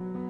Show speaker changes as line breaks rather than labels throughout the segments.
thank you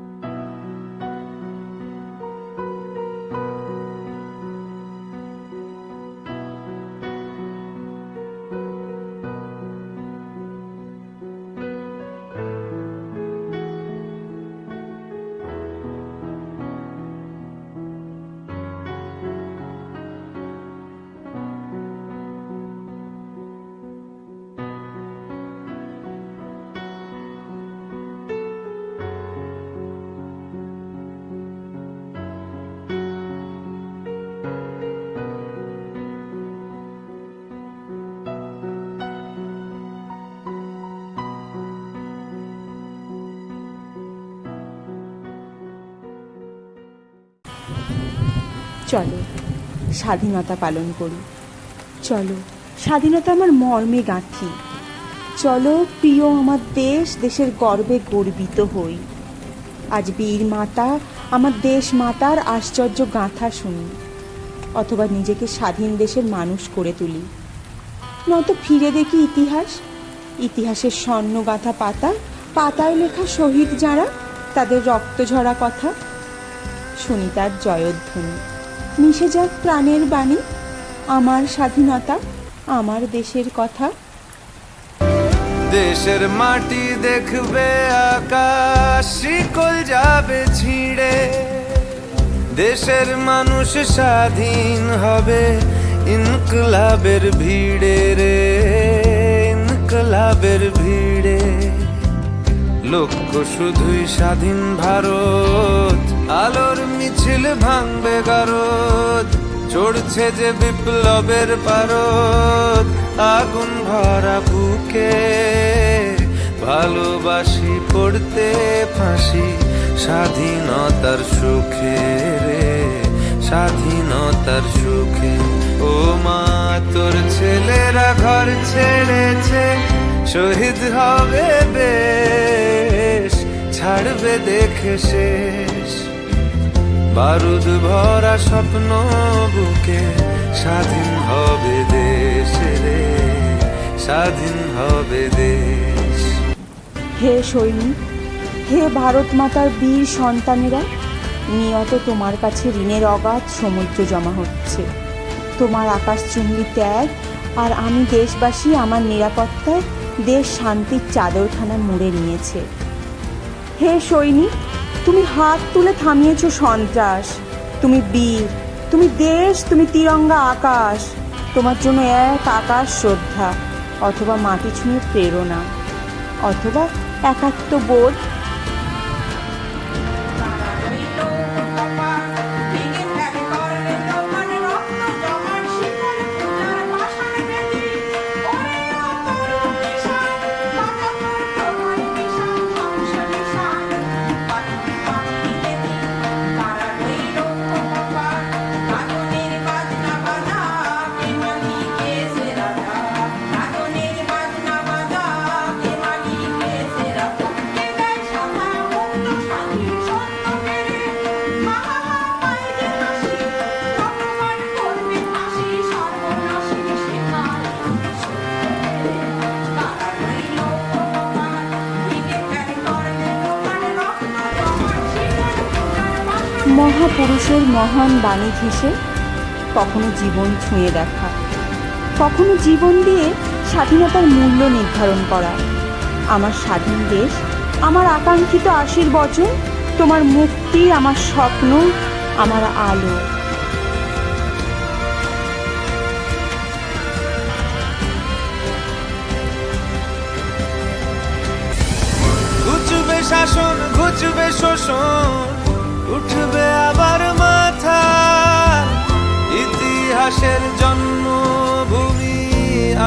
চলো, স্বাধীনতা পালন করি। চলো, স্বাধীনতা আমার মর্মে গাঁথি। চলো, প্রিয় আমার দেশ, দেশের গর্বে গর্বিত হই। আজ বীর মাতা, আমার দেশ মাতার আশ্চর্য গাঁথা শুনি, অথবা নিজেকে স্বাধীন দেশের মানুষ করে তুলি। নয়তো ফিরে দেখি ইতিহাস, ইতিহাসের স্বর্ণ গাঁথা পাতা, পাতায় লেখা শহীদ যারা, তাদের রক্ত ঝরা কথা, শুনি তার জয়ধ্বনি। মিশে যাক প্রাণের বাণী, আমার স্বাধীনতা, আমার দেশের কথা।
দেশের মাটি দেখবে আকাশ, শিকল যাবে ছিঁড়ে। দেশের মানুষ স্বাধীন হবে ইনকলাবের ভিড়ে রে, ইনকলাবের ভিড়ে। লক্ষ্য শুধুই স্বাধীন ভারত আলোর মিছিল ভাঙবে গারদ, চড়ছে যে বিপ্লবের পারদ। আগুন ভরা বুকে ভালোবাসি পড়তে ফাঁসি, স্বাধীনতার সুখে রে, স্বাধীনতার সুখে। ও মা, তোর ছেলেরা ঘর ছেড়েছে, শহীদ হবে বেশ, ছাড়বে দেখে শেষ। বারুদ ভরা স্বপ্ন বুকে, স্বাধীন হবে দেশ রে, স্বাধীন হবে দেশ।
হে সৈনিক হে ভারত মাতার বীর সন্তানেরা, নিয়ত তোমার কাছে ঋণের অগাধ সমুদ্র জমা হচ্ছে। তোমার আকাশচুম্বী ত্যাগ, আর আমি দেশবাসী আমার নিরাপত্তায় দেশ শান্তির চাদরখানা মুড়ে নিয়েছে। হে সৈনিক তুমি হাত তুলে থামিয়েছ সন্ত্রাস। তুমি বীর, তুমি দেশ, তুমি তিরঙ্গা আকাশ। তোমার জন্য এক আকাশ শ্রদ্ধা, অথবা মাটি ছুঁয়ে প্রেরণা, অথবা একাত্ম মহাপুরুষের মহান বাণী ঘেঁষে কখনো জীবন ছুঁয়ে দেখা, কখনো জীবন দিয়ে স্বাধীনতার মূল্য নির্ধারণ করা। আমার স্বাধীন দেশ, আমার আকাঙ্ক্ষিত আশীর্বচন তোমার মুক্তি, আমার স্বপ্ন, আমার আলো।
শাসন, ঘুচবে শোষণ উঠবে আবার মাথা। ইতিহাসের জন্মভূমি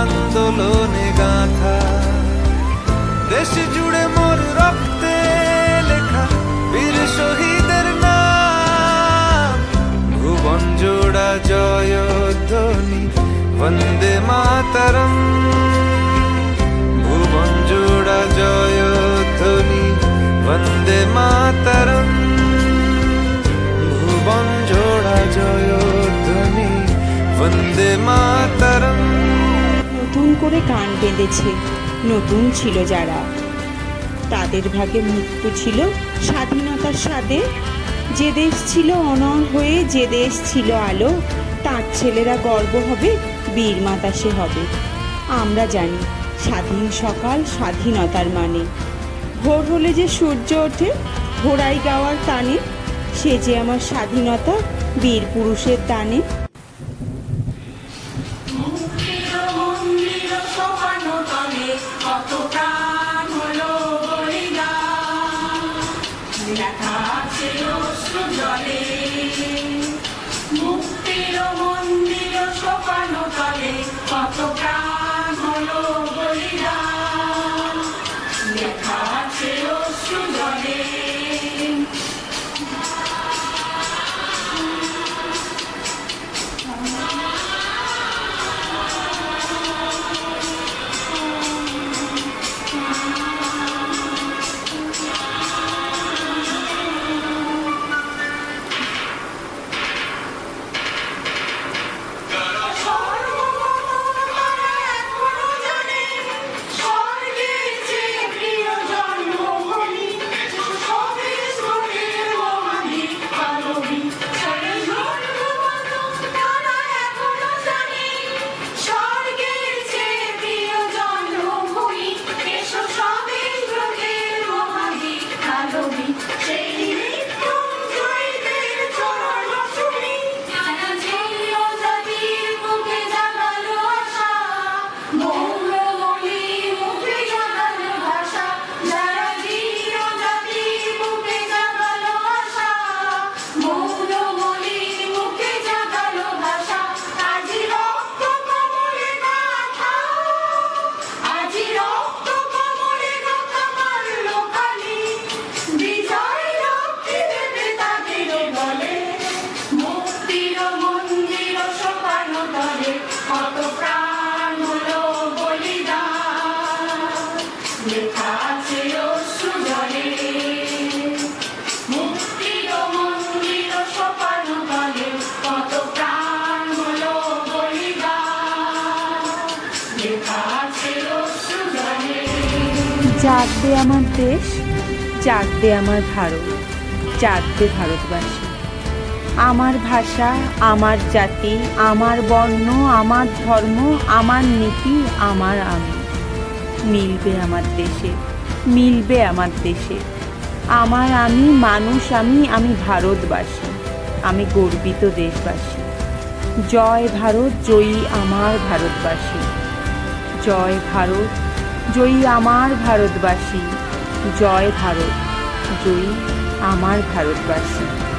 আন্দোলনে গাথা। দেশ জুড়ে মোর রক্তে লেখা বীর শহীদের নাম। ভুবন জোড়া জয়ধ্বনি, বন্দে মাতরম। ভুবন জোড়া জয়ধ্বনি, বন্দে মাতরম।
নতুন করে গান বেঁধেছে, নতুন ছিল যারা।
তাদের ভাগে মৃত্যু ছিল স্বাধীনতার স্বাদে। যে দেশ ছিল অনর হয়ে, যে দেশ ছিল আলো, তার ছেলেরা গর্ব হবে, বীর মাতাসে হবে। আমরা জানি, স্বাধীন সকাল স্বাধীনতার মানে। ভোর হলে যে সূর্য ওঠে, ঘোড়াই গাওয়ার টানে সে যে আমার স্বাধীনতা বীর পুরুষের দানে জাগবে আমার দেশ, জাগবে আমার ভারত, জাগবে ভারতবাসী। আমার ভাষা, আমার জাতি, আমার বর্ণ, আমার ধর্ম, আমার নীতি, আমার আমি। মিলবে আমার দেশে, মিলবে আমার দেশে। আমার আমি, মানুষ আমি আমি ভারতবাসী, আমি গর্বিত দেশবাসী। জয় ভারত, জয়ী আমার ভারতবাসী। জয় ভারত জয়ী আমার ভারতবাসী জয় ভারত জয়ী আমার ভারতবাসী।